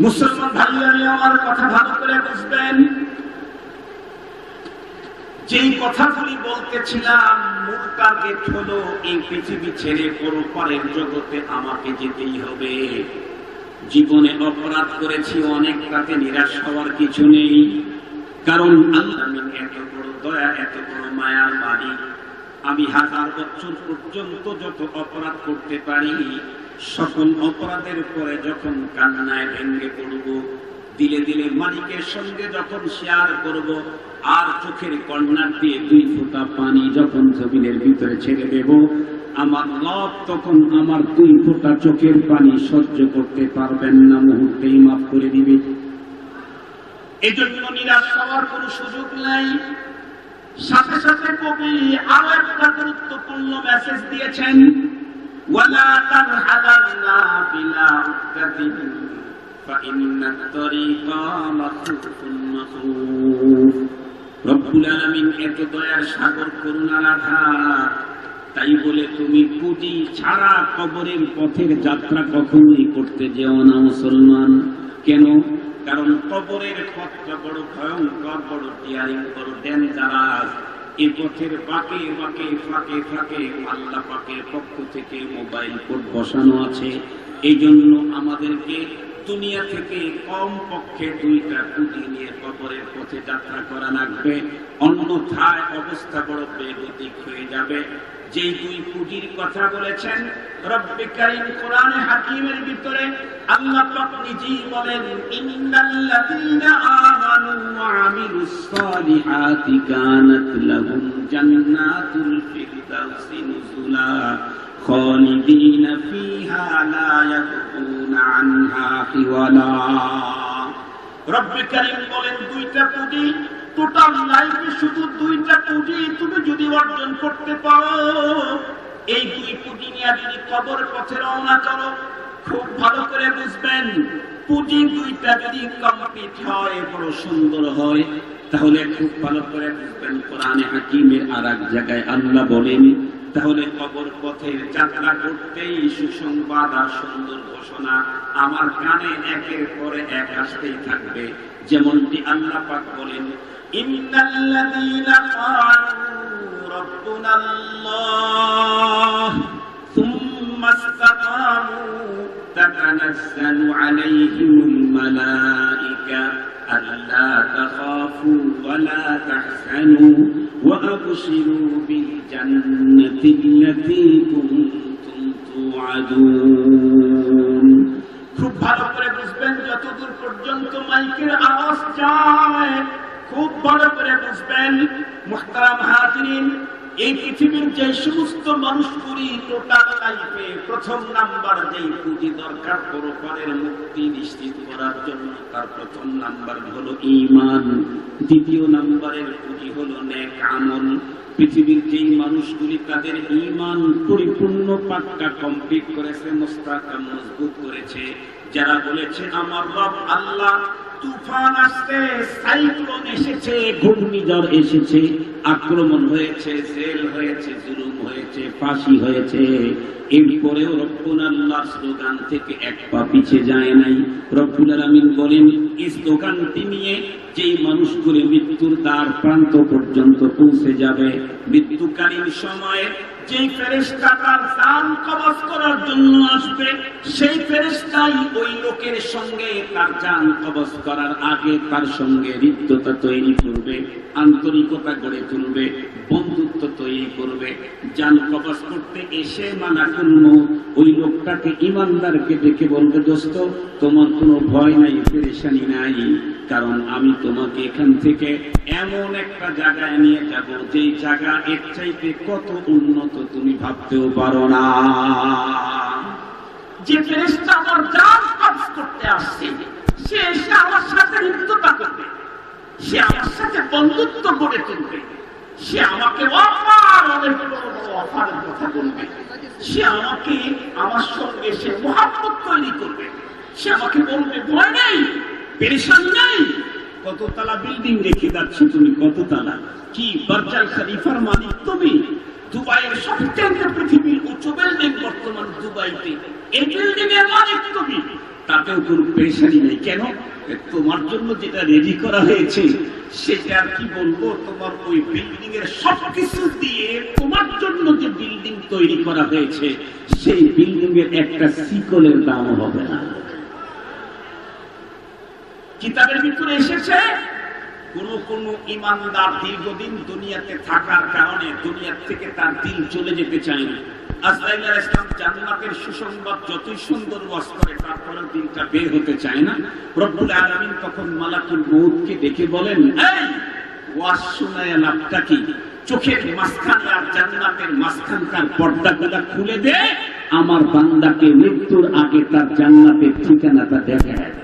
মুসলমান ভাইয়ারে আমার কথা ভালো করে বুঝবেন যেই কথাগুলি বলতেছিলাম মূল টার্গেট হলো, এই পৃথিবী ছেড়ে পরপরের জগতে আমাকে যেতেই হবে। জীবনে অপরাধ করেছি, অনেক তাতে নিরাশ হওয়ার কিছু নেই। কারণ আল্লাহ এত বড় দয়া, এত বড় মায়ার মালিক। আমি হাজার বছর পর্যন্ত যত অপরাধ করতে পারি সকল অপরাধের পরে যখন কান্নায় ভেঙ্গে পড়ব, দিলে দিলে মালিকের সঙ্গে যখন শেয়ার করব, আর চোখের কর্নার দিয়ে দুই ফোঁটা পানি যখন জমিনের ভিতরে ছেড়ে দেব, আমার লব তখন আমার দুই ফোঁটা চোখের পানি সহ্য করতে পারবেন না, মুহূর্তেই মাফ করে দিবে। এজন্য নিরাশ হওয়ার কোনো সুযোগ নাই। সাথে সাথে কবি আরও একটা গুরুত্বপূর্ণ মেসেজ দিয়েছেন। ওয়ালা তারহাদান্না বিলা উদ্দাতিন فإن الطريق مخوف مخوف রব্বুল আলামিন এত দয়ার সাগর করুণার আধার তাই বলে তুমি পুঁজি ছাড়া কবরের পথের যাত্রা কখনোই করতে যেও না মুসলমান কেন কারণ কবরের পথটা বড় ভয়ঙ্কর বড় টিয়ারিং বড় ডেঞ্জারাস এই পথের বাঁকে বাঁকে ফাঁকে ফাঁকে আল্লাহ পাকের পক্ষ থেকে মোবাইল কোড বসানো আছে। এই জন্য আমাদেরকে দুনিয়া থেকে কম পক্ষে দুইটা পুঁজি নিয়ে কবরের পথে যাত্রা করা লাগবে। অন্যথায় অবস্থা বড় বেগতিক হয়ে যাবে। যে দুই পুঁজির কথা বলেছেন, রব্বে কোরআনে হাকিমের ভিতরে আল্লাহ পাক নিজেই বলেন, ইন্নাল্লাযীনা আমানু ওয়া আমিলুস সালিহাতি কানাত লাহুম জান্নাতুল ফিরদাউসি নুজুলা خالدين فيها لا يبغون عنها حولا রব্বে কারীম বলেন দুইটা পুঁজি টোটাল লাইফে শুধু দুইটা পুঁজি তুমি যদি অর্জন করতে পারো এই দুই পুঁজি নিয়ে যদি কবর পথে রওনা করো খুব ভালো করে বুঝবেন দুইটা যদি কমপ্লিট হয়, বড় সুন্দর হয়, তাহলে খুব ভালো করে বুঝবেন কোরআনে হাকিমের আর এক জায়গায় আল্লাহ তাহলে কবর পথের যাত্রা করতেই সুসংবাদ আর সুন্দর ঘোষণা আমার কানে একের পরে এক আসতেই থাকবে। যেমনটি আল্লাহ পাক বলেন, ইন্নাল্লাযীনা تتنزل عليهم الملائكة ألا تخافوا ولا تحزنوا وأبشروا بالجنة التي كنتم توعدون খুব ভালো করে বুঝবেন যতদূর পর্যন্ত মাইকের আওয়াজ যায় খুব ভালো করে বুঝবেন মুহতারাম হাজিরিন এই পৃথিবীর যে সমস্ত মানুষগুলি টোটাল লাইফে প্রথম নাম্বার যেই পুঁজি দরকার, পরপরের মুক্তি নিশ্চিত করার জন্য তার প্রথম নাম্বার হলো ইমান দ্বিতীয় নাম্বারের পুঁজি হলো ন্যাক আমল। পৃথিবীর যেই মানুষগুলি তাদের ইমান পরিপূর্ণ পাক্কা কমপ্লিট করেছে, মোস্তাকাম মজবুত করেছে যারা বলেছে, আমার রব আল্লাহ, তুফান আসছে সাইক্লোন এসেছে, ঘূর্ণিঝড় এসেছে, আক্রমণ হয়েছে, জেল হয়েছে, জুলুম হয়েছে, ফাঁসি হয়েছে। এরপরেও রব্বুল আল্লাহর স্লোগান থেকে এক পা পিছে যায় নাই। রব্বুল আলামিন বলেন, এই স্লোগানটি নিয়ে যেই মানুষগুলো মৃত্যুর দ্বার প্রান্ত পর্যন্ত পৌঁছে যাবে, মৃত্যুকালীন সময়ে তার করার জন্য আসবে, সেই ওই লোকের সঙ্গে তার কবজ করার আগে তার সঙ্গে তৈরি করবে, আন্তরিকতা গড়ে তুলবে, বন্ধুত্ব তৈরি করবে। জান কবজ করতে এসে মানা করল, ওই লোকটাকে ইমানদারকে দেখে বলবে, দোস্ত, তোমার কোনো ভয় নাই, পেরেশানি নাই। কারণ আমি তোমাকে এখান থেকে এমন একটা জায়গায় নিয়ে যাব, যেই জায়গা এর চাইতে কত উন্নত তুমি ভাবতেও পারো না। যে ফেরেশতা আমার জান কবজ করতে আসছে, সে এসে আমার সাথে হৃদ্যতা করবে, সে আমার সাথে বন্ধুত্ব গড়ে তুলবে, সে আমাকে অপার অনেক বড় কথা বলবে, সে আমাকে আমার সঙ্গে সে মহাব্বত তৈরি করবে, সে আমাকে বলবে, ভয় নেই নেই? কত তালা বিল্ডিং তুমি, কত তালা? কি খলিফার মালিক তুমি? দুবাইয়ের সবচেয়ে পৃথিবীর বিল্ডিং বর্তমান দুবাইতে। এই বিল্ডিং এর মালিক তুমি। তাতেও কোনো নেই। কেন? তোমার জন্য যেটা রেডি করা হয়েছে, সেটা আর কি বলব? তোমার ওই বিল্ডিং এর সবকিছু দিয়ে তোমার জন্য যে বিল্ডিং তৈরি করা হয়েছে, সেই বিল্ডিং এর একটা সিকলের দাম হবে না। কিতাবের ভিতরে এসেছে, কোন কোন ইমানদার দীর্ঘদিন দুনিয়াতে থাকার কারণে দুনিয়ার থেকে তার দিন চলে যেতে চায় না আলাইহিস জান্নাতের সুসংবাদ যতই সুন্দর করে দিনটা বের হতে চায় না। রব্বুল তখন মালাকুল মউতকে ডেকে বলেন, এই লাভটা কি? চোখের মাঝখানে আর জান্নাতের মাঝখানকার পর্দাগুলা খুলে দে, আমার বান্দাকে মৃত্যুর আগে তার জান্নাতের ঠিকানাটা দেখে দেয়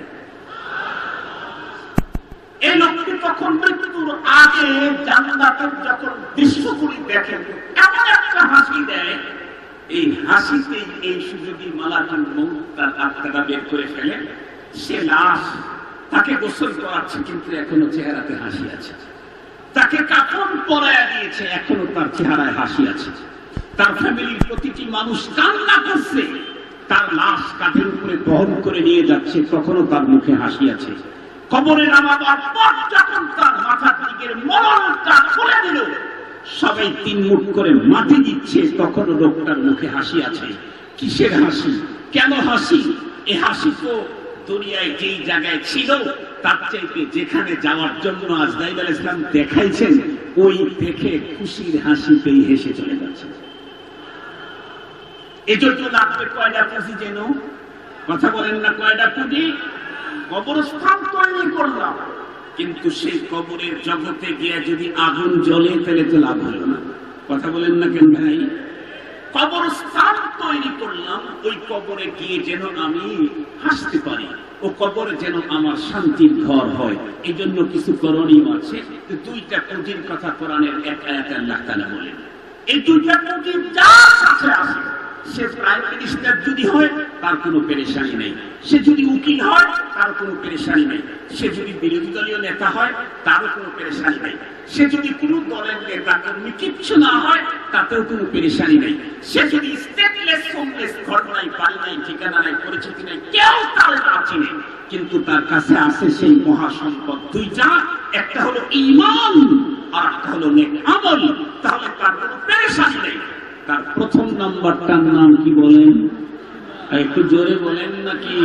এই লোকটি তখন মৃত্যুর আগে জান্নাতের যখন দৃশ্যগুলি দেখেন একটা হাসি দেয়। এই হাসিতেই এই আত্মাটা বের করে ফেলে। সে লাশ তাকে গোসল করাচ্ছে, কিন্তু এখনও চেহারাতে হাসি আছে। তাকে কাফন পরায়া দিয়েছে, এখনও তার চেহারায় হাসি আছে। তার ফ্যামিলির প্রতিটি মানুষ কান্না করছে। তার লাশ কাঠের উপরে বহন করে নিয়ে যাচ্ছে তখনও তার মুখে হাসি আছে। কবরে নামাবার পর যখন তার মাথার দিকের মরণটা খুলে দিল, সবাই তিন মুখ করে মাটি দিচ্ছে, তখনও লোকটার মুখে হাসি আছে। কিসের হাসি? কেন হাসি? এ হাসি তো দুনিয়ায় যেই জায়গায় ছিল, তার চাইতে যেখানে যাওয়ার জন্য আজদাইল আল ইসলাম দেখাইছেন, ওই দেখে খুশির হাসিতেই হেসে চলে যাচ্ছে। এজন্য লাগবে কয়টা পুঁজি যেন? কথা বলেন না কয়টা পুঁজি? কবরস্থান তৈরি করলাম। কিন্তু সেই কবরের জগতে গিয়ে যদি আগুন জ্বলে তাহলে তো লাভ হলো না। কথা বলেন না কেন ভাই? কবরস্থান তৈরি করলাম, ওই কবরে গিয়ে যেন আমি হাসতে পারি, ও কবর যেন আমার শান্তির ঘর হয়। এই জন্য কিছু করণীয় আছে। দুইটা পুঁজির কথা কোরআনের এক এক আল্লাহ তাআলা বলেন। এই দুইটা পুঁজি যার কাছে আসে সে প্রাইম মিনিস্টার যদি হয়, তার কোনো পেরেশানি নেই। সে যদি উকিল হয় তার কোনো পেরেশানি নেই। সে যদি বিরোধী দলীয় নেতা হয়, তারও কোনো পেরেশানি নেই। সে যদি কোনো দলের নেতা কর্মী কিচ্ছু না হয়, তাতেও কোনো পেরেশানি নেই। সে যদি স্টেটলেস হোমলেস ঘর নাই, বাড়ি নাই, ঠিকানা নাই, পরিচিতি নেই, কেউ তার না চিনে। কিন্তু তার কাছে আছে সেই মহাসম্পদ দুইটা। একটা হলো ইমান, আর একটা হলো নেক আমল। তাহলে তার কোনো পেরেশানি নেই। তার প্রথম নাম্বারটার নাম কি বলেন? একটু জোরে বলেন নাকি?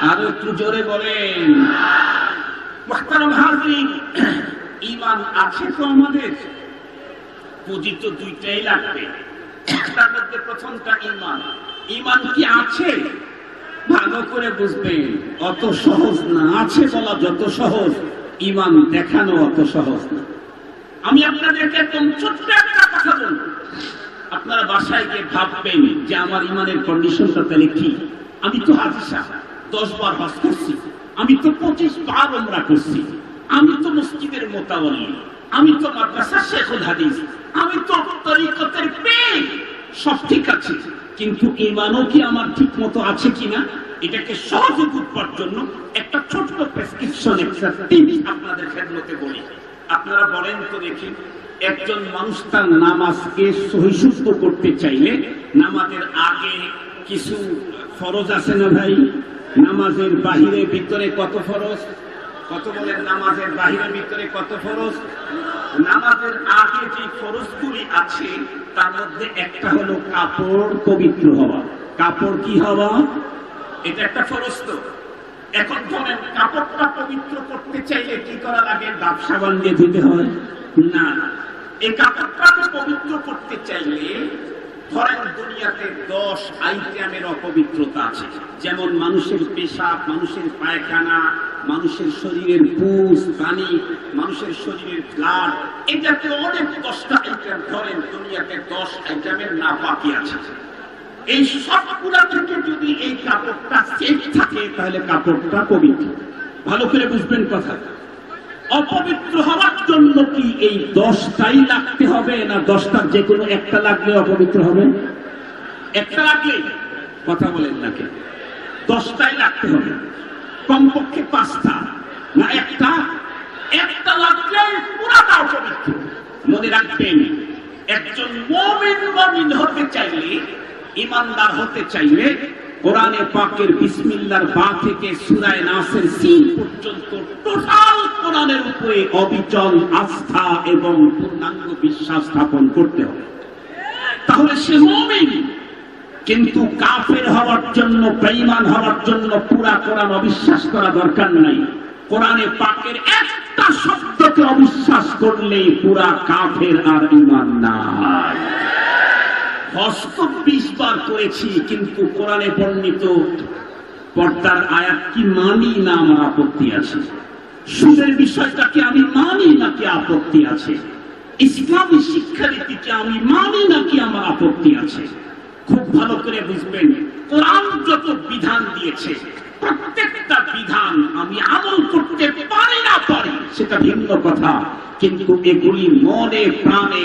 আরও একটু জোরে বলেন। ঈমান আছে তো আমাদের? পুঁজি তো দুইটাই লাগবে। তার মধ্যে প্রথমটা ইমান ইমান কি আছে? ভালো করে বুঝবেন। অত সহজ না। আছে বলা যত সহজ। ইমান দেখানো অত সহজ না। আমি আপনাদেরকে একদম ছোট্ট একটা কথা বলব আপনারা বাসায় ভাববেন যে আমার ইমানের কন্ডিশনটা তাহলে কি? আমি তো হাজি সাহেব দশ বার হজ করছি। আমি তো পঁচিশ বার ওমরা করছি। আমি তো মসজিদের মোতাবলি। আমি তো মাদ্রাসা শেখুল হাদিস। আমি তো তরিকতের পেয়ে সব ঠিক আছে। কিন্তু ইমানও কি আমার ঠিক মতো আছে কিনা? এটাকে সহজে বুঝবার জন্য একটা ছোট্ট প্রেসক্রিপশন একটা টিপস আপনাদের খেদমতে বলি। আপনারা বলেন তো দেখি। একজন মানুষ তার নামাজকে সহিষ্ণুত করতে চাইলে নামাজের আগে কিছু ফরজ আছে না ভাই? নামাজের বাহিরে ভিতরে কত ফরজ? কত বলেন নামাজের বাহিরে ভিতরে কত ফরজ? নামাজের আগে যে ফরজগুলি আছে, তার মধ্যে একটা হলো কাপড় পবিত্র হওয়া। কাপড় কি হওয়া? এটা একটা ফরজ তো। এখন ধরেন কাপড়টা পবিত্র করতে চাইলে কি করা লাগে? দাব সাবান দিয়ে ধুতে হয়। না এই কাপড়টাকে পবিত্র করতে চাইলে, ধরেন দুনিয়াতে দশ আইটেমের অপবিত্রতা আছে। যেমন মানুষের পেশাব, মানুষের পায়খানা, মানুষের শরীরের পুষ, পানি, মানুষের শরীরের ব্লাড জাতীয় অনেক দশটা আইটেম ধরেন দুনিয়াতে দশ আইটেমের না বাকি আছে। এই সবগুলা থেকে যদি এই কাপড়টা সেফ থাকে, তাহলে কাপড়টা পবিত্র। ভালো করে বুঝবেন কথা। অপবিত্র হওয়ার জন্য কি এই দশটাই লাগতে হবে না দশটার যে কোনো একটা লাগলে অপবিত্র হবে। একটা লাগলে? কথা বলেন না কে দশটাই লাগতে হবে। কমপক্ষে পাঁচটা। না একটা? একটা লাগলে পুরাটা অপবিত্র। মনে রাখবেন, একজন মমিন মমিন হতে চাইলে, ইমানদার হতে চাইলে কোরআনে পাকের বিসমিল্লার বা থেকে সুরায় নাসের সিন পর্যন্ত টোটাল কোরআনের উপরে অবিচল আস্থা এবং পূর্ণাঙ্গ বিশ্বাস স্থাপন করতে হবে। তাহলে সে মমিন, কিন্তু কাফের হওয়ার জন্য, বেঈমান হওয়ার জন্য পুরা কোরআন অবিশ্বাস করা দরকার নাই। কোরআনে পাকের একটা শব্দকে অবিশ্বাস করলেই পুরা কাফের আর ইমান নাই। হস্ত বিশ বার করেছি কিন্তু কোরআনে বর্ণিত পর্দার আয়াত কি মানি না আমার আপত্তি আছে? সুদের বিষয়টাকে আমি মানি নাকি আপত্তি আছে? ইসলামী শিক্ষানীতিকে আমি মানি নাকি আমার আপত্তি আছে? খুব ভালো করে বুঝবেন, কোরআন যত বিধান দিয়েছে, প্রত্যেকটা বিধান আমি আমল করতে পারি না পারি, সেটা ভিন্ন কথা, কিন্তু এগুলি মনে প্রাণে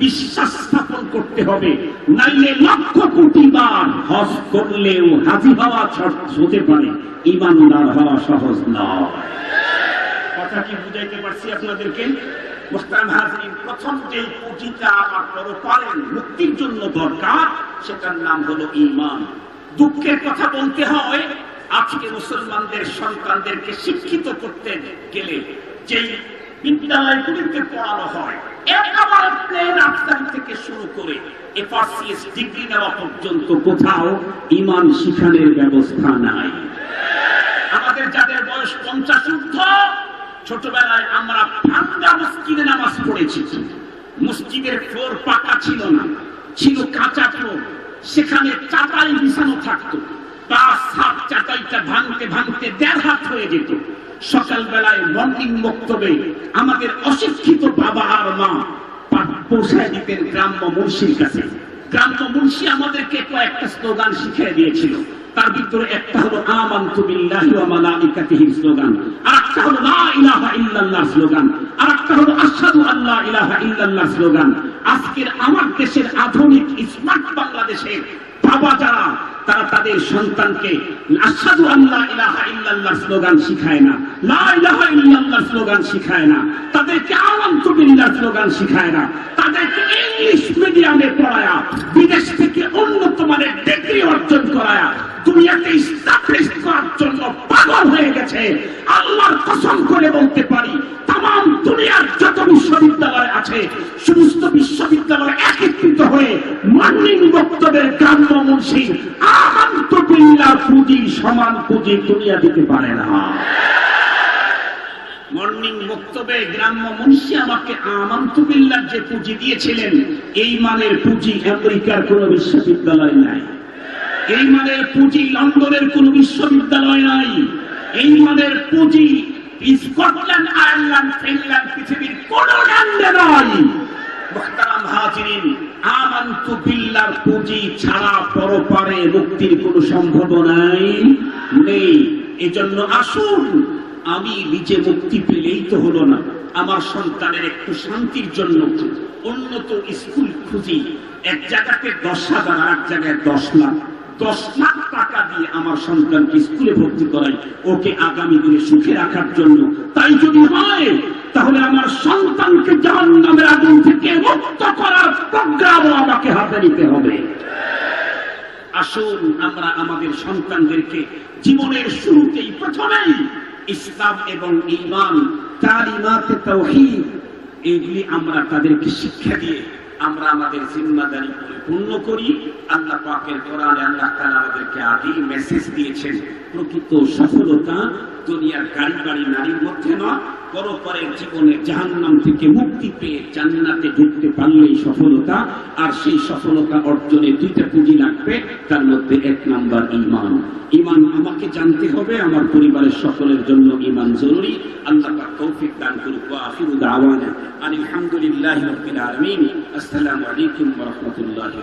বিশ্বাস স্থাপন করতে হবে। নাইলে লক্ষ কোটি বার হজ করলেও হাজি হওয়া শর্ত হতে পারে। ইমানদার হওয়া সহজ নয়। কথা কি বুঝাইতে পারছি আপনাদেরকে? প্রথম যে পুঁজিটা আমার বড় পারেন, মুক্তির জন্য দরকার, সেটার নাম হলো ইমান দুঃখের কথা বলতে হয়, আজকে মুসলমানদের সন্তানদেরকে শিক্ষিত করতে গেলে যেই পড়ানো হয়। ছোটবেলায় আমরা নামাজ পড়েছি। মসজিদের ফ্লোর পাকা ছিল না, ছিল কাঁচা ফ্লোর। সেখানে চাটাই বিছানো থাকতো। সাত চাটাইটা ভাঙতে ভাঙতে দেড় হাত হয়ে যেত। সকালবেলায় মর্নিং বক্তব্যে আমাদের অশিক্ষিত বাবা আর মা পৌঁছায় দিতেন গ্রাম্য মুন্সির কাছে। গ্রাম্য মুন্সি আমাদেরকে কয়েকটা স্লোগান শিখিয়ে দিয়েছিল। তার ভিতরে একটা হলো, আমান্তু বিল্লাহি ওয়া স্লোগান। হলো, লা ইলাহা ইল্লাল্লাহ স্লোগান। আর একটা হলো, আশহাদু ইলাহা ইল্লাল্লাহ স্লোগান। আজকের আমার দেশের আধুনিক স্মার্ট বাংলাদেশের বাবা যারা, তারা তাদের সন্তানকে, আশহাদু আল্লাহ ইলাহা ইল্লাল্লাহ স্লোগান শিখায় না। লা ইলাহা ইল্লাল্লাহ স্লোগান শিখায় না। তাদেরকে বিল্লাহ স্লোগান শিখায় না। তাদেরকে ইংলিশ মিডিয়ামে পড়ায়া, বিদেশ থেকে উন্নত মানের ডিগ্রি অর্জন করায়া, দুনিয়াতে স্টাবলিশ করার জন্য পাগল হয়ে গেছে। আল্লাহর কসম করে বলতে পারি তাম দুনিয়ার যত বিশ্ববিদ্যালয় আছে, সমস্ত বিশ্ববিদ্যালয় একত্রিত হয়ে মর্নিং বক্তব্যের গ্রাম্য মুন্সি আমান্ত বিল্লাহ পুঁজি সমান পুঁজি দুনিয়া দিতে পারে না। মর্নিং বক্তব্যে গ্রাম্য মুন্সি আমাকে আমান্তবিল্লার যে পুঁজি দিয়েছিলেন, এই মানের পুঁজি আমেরিকার কোন বিশ্ববিদ্যালয় নাই। এই মানের পুঁজি লন্ডনের কোন বিশ্ববিদ্যালয় নাই। এই মানের পুঁজি স্কটল্যান্ড, আয়ারল্যান্ড, ফিনল্যান্ড পৃথিবীর কোন ল্যান্ডে নাই মুহতারাম হাজিরিন আমান্তু পুঁজি ছাড়া পরপারে মুক্তির কোন সম্ভাবনাই নেই। এজন্য আসুন, আমি নিজে মুক্তি পেলেই তো হলো না। আমার সন্তানের একটু শান্তির জন্য উন্নত স্কুল খুঁজি। এক জায়গাতে দশ হাজার আর এক জায়গায় দশ লাখ। দশ লাখ টাকা দিয়ে আমার সন্তানকে স্কুলে ভর্তি করাই, ওকে আগামী দিনে সুখে রাখার জন্য। তাই যদি হয়, তাহলে আমার সন্তানকে জাহান নামের আগুন থেকে মুক্ত করার প্রোগ্রামও আমাকে হাতে নিতে হবে। আসুন, আমরা আমাদের সন্তানদেরকে জীবনের শুরুতেই প্রথমেই ইসলাম এবং ইমান তালিমাতে তাওহীদ, এগুলি আমরা তাদেরকে শিক্ষা দিয়ে আমরা আমাদের জিম্মাদারি পরিপূর্ণ করি। আল্লাহ পাকের কোরআনে আল্লাহ তাআলা আমাদেরকে আদি মেসেজ দিয়েছেন, প্রকৃত সফলতা দুনিয়ার গাড়ি বাড়ি নারীর মধ্যে নয় পরপরের জীবনে জাহান্নাম থেকে মুক্তি পেয়ে জান্নাতে ঢুকতে পারলেই সফলতা, আর সেই সফলতা অর্জনে দুইটা পুঁজি লাগবে, তার মধ্যে এক নাম্বার ইমান ইমান আমাকে জানতে হবে, আমার পরিবারের সকলের জন্য ইমান জরুরি। আল্লাহ তৌফিক দান করুক ওয়া আখিরু দাওয়ানা। আলহামদুলিল্লাহি রাব্বিল আলামিন। আসসালামু আলাইকুম রাহমাতুল্লাহি